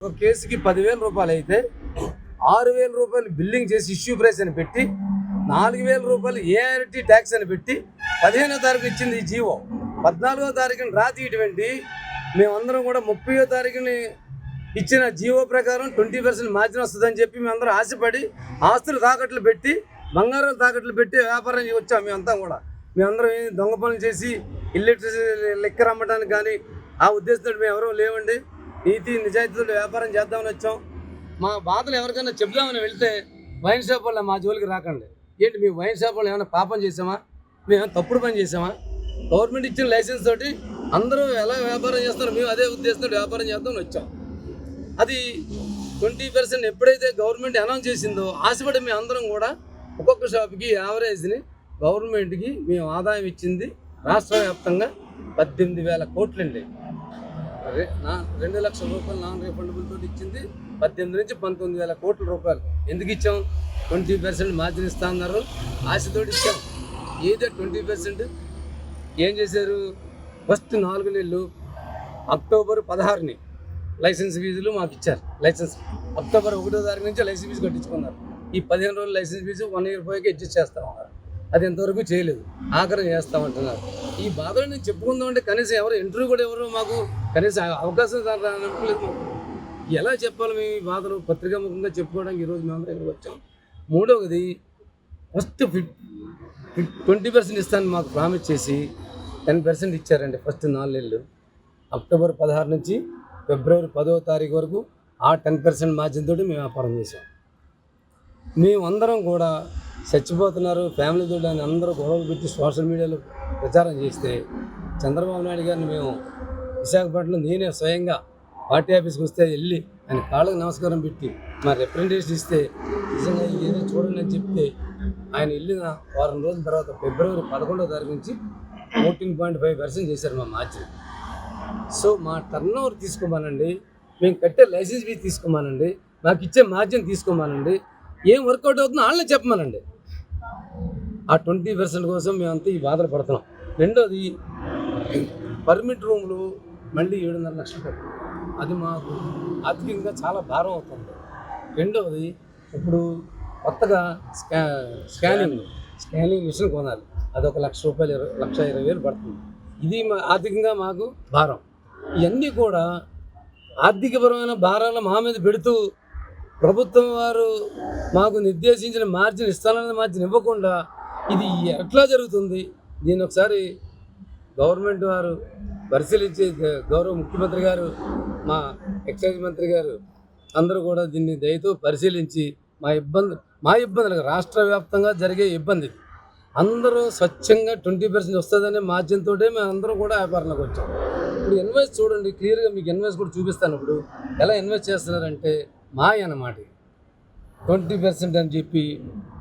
ఒక కేసుకి పదివేల రూపాయలు అయితే ఆరు వేల రూపాయలు బిల్లింగ్ చేసి ఇష్యూ ప్రైస్ అని పెట్టి నాలుగు వేల రూపాయలు ఏఆర్టీ ట్యాక్స్ అని పెట్టి పదిహేనో తారీఖు ఇచ్చింది ఈ జీవో. పద్నాలుగో తారీఖున రాతి ఇటువంటి మేమందరం కూడా ముప్పయో తారీఖుని ఇచ్చిన జీవో ప్రకారం ట్వంటీ పర్సెంట్ మార్జిన్ వస్తుందని చెప్పి మేమందరం ఆశపడి ఆస్తులు తాకట్లు పెట్టి బంగారం తాకట్లు పెట్టి వ్యాపారం వచ్చాం మేమంతా కూడా. మేమందరం ఏం దొంగ పనులు చేసి ఇల్లెక్ట్రిసిటీ లెక్క రమ్మడానికి కానీ ఆ ఉద్దేశంతో మేము ఎవరూ లేవండి. నీతి నిజాయితీతో వ్యాపారం చేద్దామని వచ్చాం. మా బాధలు ఎవరికైనా చెప్దామని వెళ్తే వైన్ షాప్ వల్ల మా జోలికి రాకండి. ఏంటి మీ వైన్ షాప్ వాళ్ళు ఏమైనా పాపం చేసామా మేము తప్పుడు పని చేసామా గవర్నమెంట్ ఇచ్చిన లైసెన్స్ తోటి అందరూ ఎలా వ్యాపారం చేస్తారో మేము అదే ఉద్దేశంతో వ్యాపారం చేద్దామని వచ్చాం. అది ట్వంటీ పర్సెంట్ ఎప్పుడైతే గవర్నమెంట్ అనౌన్స్ చేసిందో ఆశపడి మేము అందరం కూడా ఒక్కొక్క షాప్కి యావరేజ్ని గవర్నమెంట్కి మేము ఆదాయం ఇచ్చింది రాష్ట్ర వ్యాప్తంగా పద్దెనిమిది వేల కోట్లండి. రెండు లక్షల రూపాయలు నాన్ రీఫండబుల్ తోటి ఇచ్చింది. పద్దెనిమిది నుంచి పంతొమ్మిది వేల కోట్ల రూపాయలు. ఎందుకు ఇచ్చాం? ట్వంటీ పర్సెంట్ మార్జిన్ ఇస్తా అన్నారు. ఆశతోటి ఇచ్చాం. ఏదో ట్వంటీ పర్సెంట్. ఏం చేశారు? ఫస్ట్ నాలుగు నెలలు అక్టోబర్ పదహారుని లైసెన్స్ ఫీజులు మాకు ఇచ్చారు. లైసెన్స్ అక్టోబర్ ఒకటో తారీఖు నుంచి లైసెన్స్ ఫీజు కట్టించుకున్నారు. ఈ పదిహేను రోజులు లైసెన్స్ ఫీజు వన్ ఇయర్ పోయాక అడ్జస్ట్ చేస్తామన్నారు అది ఎంతవరకు చేయలేదు. ఆఖరణ చేస్తామంటున్నారు. ఈ బాధలు నేను చెప్పుకుందాం అంటే కనీసం ఎవరు ఇంటర్వ్యూ కూడా ఎవరు మాకు కనీసం అవకాశం రానట్లేదు. ఎలా చెప్పాలి మేము ఈ బాధలు? పత్రికాముఖంగా చెప్పుకోవడానికి ఈరోజు మేము ఇక్కడికి వచ్చాం. మూడవది ఫస్ట్ ఫిఫ్ ట్వంటీ పర్సెంట్ ఇస్తాను మాకు ప్రామిస్ చేసి టెన్ పర్సెంట్ ఇచ్చారండి ఫస్ట్ నాలుగేళ్ళు అక్టోబర్ పదహారు నుంచి ఫిబ్రవరి పదో తారీఖు వరకు ఆ టెన్ పర్సెంట్ మార్జిన్ తోటి మేము వ్యాపారం చేసాం మేమందరం కూడా చచ్చిపోతున్నారు. ఫ్యామిలీ తోటి అందరూ గొడవలు పెట్టి సోషల్ మీడియాలో ప్రచారం చేస్తే చంద్రబాబు నాయుడు గారిని మేము విశాఖపట్నం నేనే స్వయంగా పార్టీ ఆఫీస్కి వస్తే వెళ్ళి ఆయన కాళ్ళకు నమస్కారం పెట్టి మా రిప్రజెంటేషన్ ఇస్తే నిజంగా ఏదో చూడండి అని చెప్తే ఆయన వెళ్ళిన వారం రోజుల తర్వాత ఫిబ్రవరి పదకొండో తారీఖు నుంచి ఫోర్టీన్ పాయింట్ ఫైవ్ పర్సెంట్ చేశారు మా మార్జిన్ సో మా టర్న్ ఓవర్ తీసుకోమానండి. మేము కట్టే లైసెన్స్ ఫీ తీసుకోమానండి. మాకు ఇచ్చే మార్జిన్ తీసుకోమానండి. ఏం వర్కౌట్ అవుతుందో వాళ్ళని చెప్పమనండి. ఆ ట్వంటీ పర్సెంట్ కోసం మేమంతా ఈ బాధలు పడుతున్నాం. రెండోది పర్మిట్ రూమ్లు మళ్ళీ ఏడున్నర లక్షలు కట్టాం అది మాకు ఆర్థికంగా చాలా భారం అవుతుంది. రెండవది ఇప్పుడు కొత్తగా స్కా స్కానింగ్ స్కానింగ్ మిషన్ కొనాలి. అది ఒక లక్ష రూపాయలు ఇరవై లక్ష ఇరవై వేలు పడుతుంది. ఇది మా ఆర్థికంగా మాకు భారం. ఇవన్నీ కూడా ఆర్థికపరమైన భారాలు మా మీద పెడుతూ ప్రభుత్వం వారు మాకు నిర్దేశించిన మార్జిన్ ఇస్తానన్న మార్జిన్ ఇవ్వకుండా ఇది ఎట్లా జరుగుతుంది? దీని ఒకసారి గవర్నమెంట్ వారు పరిశీలించి గౌరవ ముఖ్యమంత్రి గారు మా ఎక్సైజ్ మంత్రి గారు అందరూ కూడా దీన్ని దయతో పరిశీలించి మా ఇబ్బంది మా ఇబ్బందులు రాష్ట్ర వ్యాప్తంగా జరిగే ఇబ్బంది. అందరూ స్వచ్ఛంగా ట్వంటీ పర్సెంట్ వస్తుందనే మార్జిన్ తోటే మేము అందరం కూడా వ్యాపారంలోకి వచ్చాం. ఇప్పుడు ఇన్వెస్ట్ చూడండి క్లియర్గా మీకు ఇన్వెస్ట్ కూడా చూపిస్తాను ఇప్పుడు. ఎలా ఇన్వెస్ట్ చేస్తున్నారంటే మాయ అన్నమాట ట్వంటీ పర్సెంట్ అని చెప్పి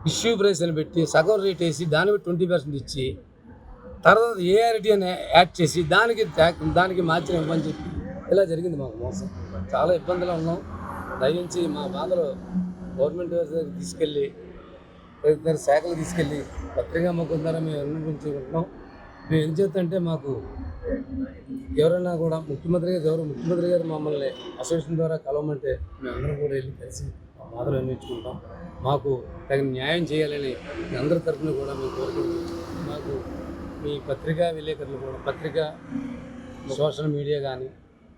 ఇష్యూ ప్రైస్ అని పెట్టి సగం రేట్ వేసి దాని బట్టి ట్వంటీ పర్సెంట్ ఇచ్చి తర్వాత ఏఆర్టీ అని యాడ్ చేసి దానికి దానికి మార్చిన ఇవ్వని చెప్పి ఇలా జరిగింది మాకు మోసం. చాలా ఇబ్బందులు ఉన్నాం. దయించి మా బాధలు గవర్నమెంట్ దగ్గరికి తీసుకెళ్ళి తదితర శాఖలు తీసుకెళ్ళి పత్రికా ముఖం ద్వారా మేము అనుకుంటున్నాం మేము ఏం చేస్తుంటే మాకు ఎవరైనా కూడా ముఖ్యమంత్రి గారు ముఖ్యమంత్రి గారు మమ్మల్ని అసోసియేషన్ ద్వారా కలవమంటే మేము కూడా వెళ్ళి కలిసి బాధలు అన్వించుకుంటాం మాకు తగిన న్యాయం చేయాలని మీ అందరి తరఫున కూడా మేము కోరుకుంటున్నాం. మాకు మీ పత్రికా విలేకరులు కూడా పత్రిక సోషల్ మీడియా కానీ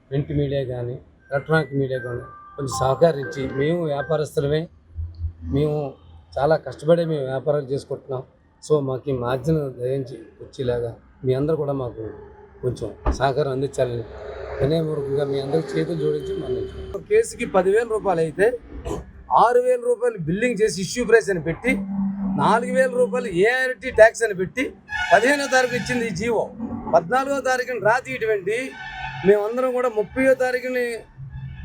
ప్రింట్ మీడియా కానీ ఎలక్ట్రానిక్ మీడియా కానీ కొంచెం సహకరించి మేము వ్యాపారస్తులమే. మేము చాలా కష్టపడి మేము వ్యాపారాలు చేసుకుంటున్నాం. సో మాకు ఈ మార్జిన్ దయించి వచ్చేలాగా మీ అందరూ కూడా మాకు కొంచెం సహకారం అందించాలని వినయపూర్వకంగా మీ అందరికి చేతులు జోడించి మన్నించుకుంటాం కేసుకి పదివేల రూపాయలు అయితే ఆరు వేల రూపాయలు బిల్లింగ్ చేసి ఇష్యూ ప్రైస్ అని పెట్టి నాలుగు వేల రూపాయలు ఏఆర్టీ ట్యాక్స్ అని పెట్టి పదిహేనో తారీఖు ఇచ్చింది ఈ జీవో. పద్నాలుగో తారీఖున రాతి ఇటువంటి మేమందరం కూడా ముప్పయో తారీఖుని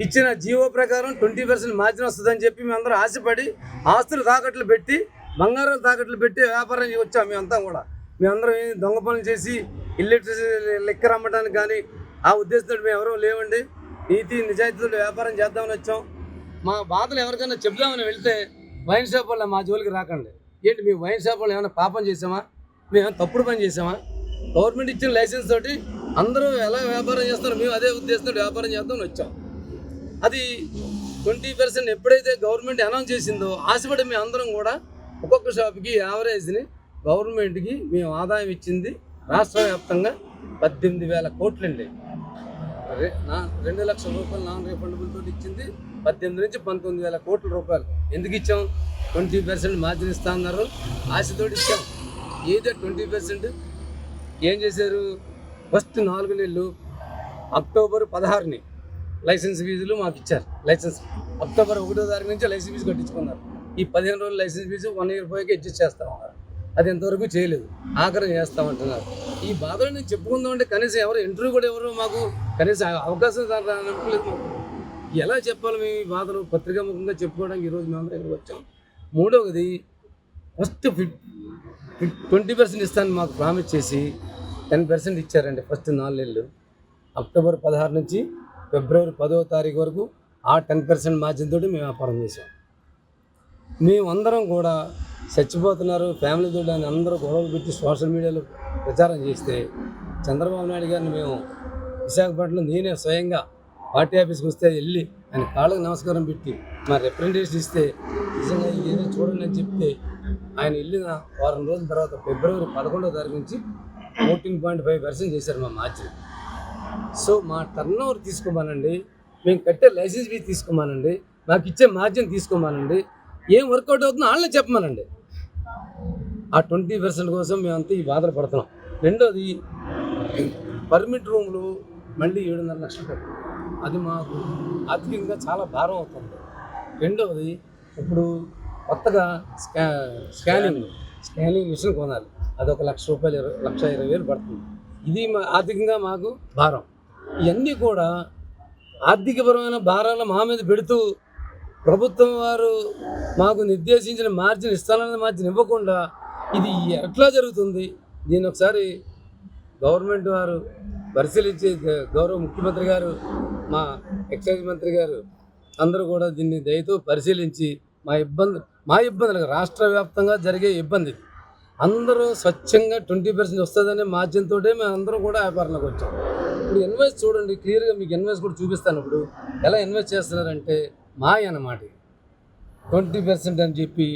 ఇచ్చిన జీవో ప్రకారం ట్వంటీ పర్సెంట్ మార్జిన్ వస్తుందని చెప్పి మేమందరం ఆశపడి ఆస్తులు తాకట్లు పెట్టి బంగారం తాకట్లు పెట్టి వ్యాపారం వచ్చాం మేమంతా కూడా. మేమందరం దొంగ పనులు చేసి ఇల్లిటరసీ లెక్క అమ్మడానికి కానీ ఆ ఉద్దేశంతో మేము ఎవరూ లేవండి. నీతి నిజాయితీతో వ్యాపారం చేద్దామని వచ్చాం. మా బాధలు ఎవరికైనా చెప్దామని వెళ్తే వైన్ షాప్ వల్ల మా జోలికి రాకండి. ఏంటి మీ వైన్ షాప్ వాళ్ళు ఏమైనా పాపం చేసామా మేము తప్పుడు పని చేసామా గవర్నమెంట్ ఇచ్చిన లైసెన్స్ తోటి అందరూ ఎలా వ్యాపారం చేస్తారో మేము అదే ఉద్దేశంతో వ్యాపారం చేద్దామని వచ్చాం. అది ట్వంటీ పర్సెంట్ ఎప్పుడైతే గవర్నమెంట్ అనౌన్స్ చేసిందో ఆశపడి మేము అందరం కూడా ఒక్కొక్క షాప్కి యావరేజ్ని గవర్నమెంట్కి మేము ఆదాయం ఇచ్చింది. రాష్ట్ర వ్యాప్తంగా పద్దెనిమిది వేల కోట్లండి. నా రెండు లక్షల రూపాయలు నాన్ రీఫండబుల్ తోటి ఇచ్చింది పద్దెనిమిది నుంచి పంతొమ్మిది వేల కోట్ల రూపాయలు. ఎందుకు ఇచ్చాం? ట్వంటీ పర్సెంట్ మార్జిన్ ఇస్తా అన్నారు. ఆశతోటి ఇచ్చాం. ఏదో ట్వంటీ పర్సెంట్. ఏం చేశారు? ఫస్ట్ నాలుగు నెలలు అక్టోబర్ పదహారుని లైసెన్స్ ఫీజులు మాకు ఇచ్చారు. లైసెన్స్ అక్టోబర్ ఒకటో తారీఖు నుంచి లైసెన్స్ ఫీజు కట్టించుకున్నారు. ఈ పదిహేను రోజులు లైసెన్స్ ఫీజు వన్ ఇయర్ పోయాక అడ్జస్ట్ చేస్తామన్నారు అది ఇంతవరకు చేయలేదు. ఆఖరి చేస్తామంటున్నారు. ఈ బాధలు నేను చెప్పుకుందాం అంటే కనీసం ఎవరు ఇంటర్వ్యూ కూడా ఎవరు మాకు కనీసం అవకాశం అనుకోలేదు ఎలా చెప్పాలి మేము ఈ బాధలు? పత్రికాముఖంగా చెప్పుకోవడానికి ఈరోజు మేము ఇక్కడికి వచ్చాం. మూడవది ఫస్ట్ ఫిఫ్ ట్వంటీ పర్సెంట్ ఇస్తాను మాకు ప్రామిస్ చేసి టెన్ పర్సెంట్ ఇచ్చారండి ఫస్ట్ నాలుగు నెలలు అక్టోబర్ పదహారు నుంచి ఫిబ్రవరి పదవ తారీఖు వరకు ఆ టెన్ పర్సెంట్ మార్జిన్ తోటి మేము వ్యాపారం చేసాం మేమందరం కూడా చచ్చిపోతున్నారు. ఫ్యామిలీ చూడడానికి అందరూ గొడవలు పెట్టి సోషల్ మీడియాలో ప్రచారం చేస్తే చంద్రబాబు నాయుడు గారిని మేము విశాఖపట్నం నేనే స్వయంగా పార్టీ ఆఫీస్కి వస్తే వెళ్ళి ఆయన కాళ్ళకు నమస్కారం పెట్టి మా రిప్రజెంటేషన్ ఇస్తే నిజంగా ఏదో చూడండి అని చెప్తే ఆయన వెళ్ళిన వారం రోజుల తర్వాత ఫిబ్రవరి పదకొండవ తారీఖు నుంచి ఫోర్టీన్ పాయింట్ ఫైవ్ పర్సెంట్ చేశారు మా మార్జిన్ సో మా టర్న్ ఓవర్ తీసుకోమానండి. మేము కట్టే లైసెన్స్ ఫీ తీసుకోమానండి. మాకు ఇచ్చే మార్జిన్ తీసుకోమానండి. ఏం వర్కౌట్ అవుతుందో వాళ్ళని చెప్పమనండి. ఆ ట్వంటీ పర్సెంట్ కోసం మేమంతా ఈ బాధలు పడుతున్నాం. రెండోది పర్మిట్ రూమ్లు మళ్ళీ ఏడున్నర లక్షలు కట్టాం అది మాకు ఆర్థికంగా చాలా భారం అవుతుంది. రెండవది ఇప్పుడు కొత్తగా స్కా స్కానింగ్ స్కానింగ్ మిషన్ కొనాలి. అది ఒక లక్ష రూపాయలు ఇరవై లక్ష ఇరవై వేలు పడుతుంది. ఇది మా ఆర్థికంగా మాకు భారం. ఇవన్నీ కూడా ఆర్థికపరమైన భారాలు మా మీద పెడుతూ ప్రభుత్వం వారు మాకు నిర్దేశించిన మార్జిన్ ఇస్తానన్న మార్జిన్ ఇవ్వకుండా ఇది ఎట్లా జరుగుతుంది? దీన్ని ఒకసారి గవర్నమెంట్ వారు పరిశీలించి గౌరవ ముఖ్యమంత్రి గారు మా ఎక్సైజ్ మంత్రి గారు అందరూ కూడా దీన్ని దయతో పరిశీలించి మా ఇబ్బంది మా ఇబ్బందులు రాష్ట్ర వ్యాప్తంగా జరిగే ఇబ్బంది. అందరూ స్వచ్ఛంగా ట్వంటీ పర్సెంట్ వస్తుందనే మార్జిన్ తోటే మేము అందరూ కూడా వ్యాపారంలోకి వచ్చాం. ఇప్పుడు ఇన్వెస్ట్ చూడండి క్లియర్గా మీకు ఇన్వెస్ట్ కూడా చూపిస్తాను ఇప్పుడు. ఎలా ఇన్వెస్ట్ చేస్తున్నారంటే మాయ అన్నమాట ట్వంటీ పర్సెంట్ అని చెప్పి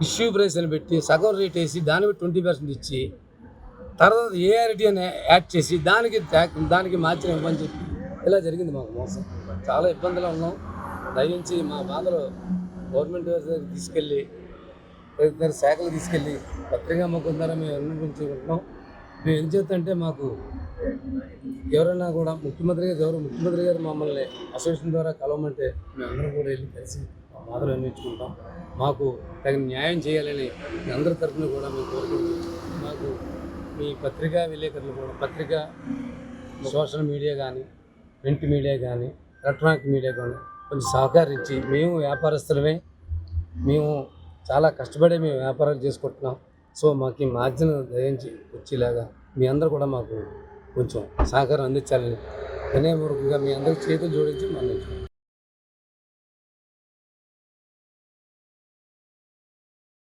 ఇష్యూ ప్రైస్ అని పెట్టి సగం రేట్ వేసి దానికి ట్వంటీ పర్సెంట్ ఇచ్చి తర్వాత ఏఆర్టీ అని యాడ్ చేసి దానికి దానికి మార్చిన ఇవ్వని చెప్పి ఇలా జరిగింది మాకు మోసం. చాలా ఇబ్బందులు ఉన్నాం. దయించి మా బాధలు గవర్నమెంట్ తీసుకెళ్ళి శాఖలు తీసుకెళ్ళి పత్రికా ముఖం మేము విన్నపించుకుంటున్నాం మేము ఏం చేద్దంటే మాకు ఎవరైనా కూడా ముఖ్యమంత్రి గారు ఎవరు ముఖ్యమంత్రి గారు మమ్మల్ని అసోసియేషన్ ద్వారా కలవమంటే మేము అందరం కూడా వెళ్ళి కలిసి మా బాధలు అన్వించుకుంటాం మాకు తగిన న్యాయం చేయాలని మీ అందరి తరఫున కూడా మేము కోరుకుంటున్నాం. మాకు మీ పత్రికా విలేకరులు కూడా పత్రిక సోషల్ మీడియా కానీ ప్రింట్ మీడియా కానీ ఎలక్ట్రానిక్ మీడియా కానీ కొంచెం సహకరించి మేము వ్యాపారస్తులమే. మేము చాలా కష్టపడి మేము వ్యాపారాలు చేసుకుంటున్నాం. సో మాకు ఈ మార్జిన్ దయించి వచ్చేలాగా మీ అందరూ కూడా మాకు కొంచెం సహకారం అందించాలని వినయపూర్వకంగా మీ అందరికి చేతులు జోడించి మళ్ళీ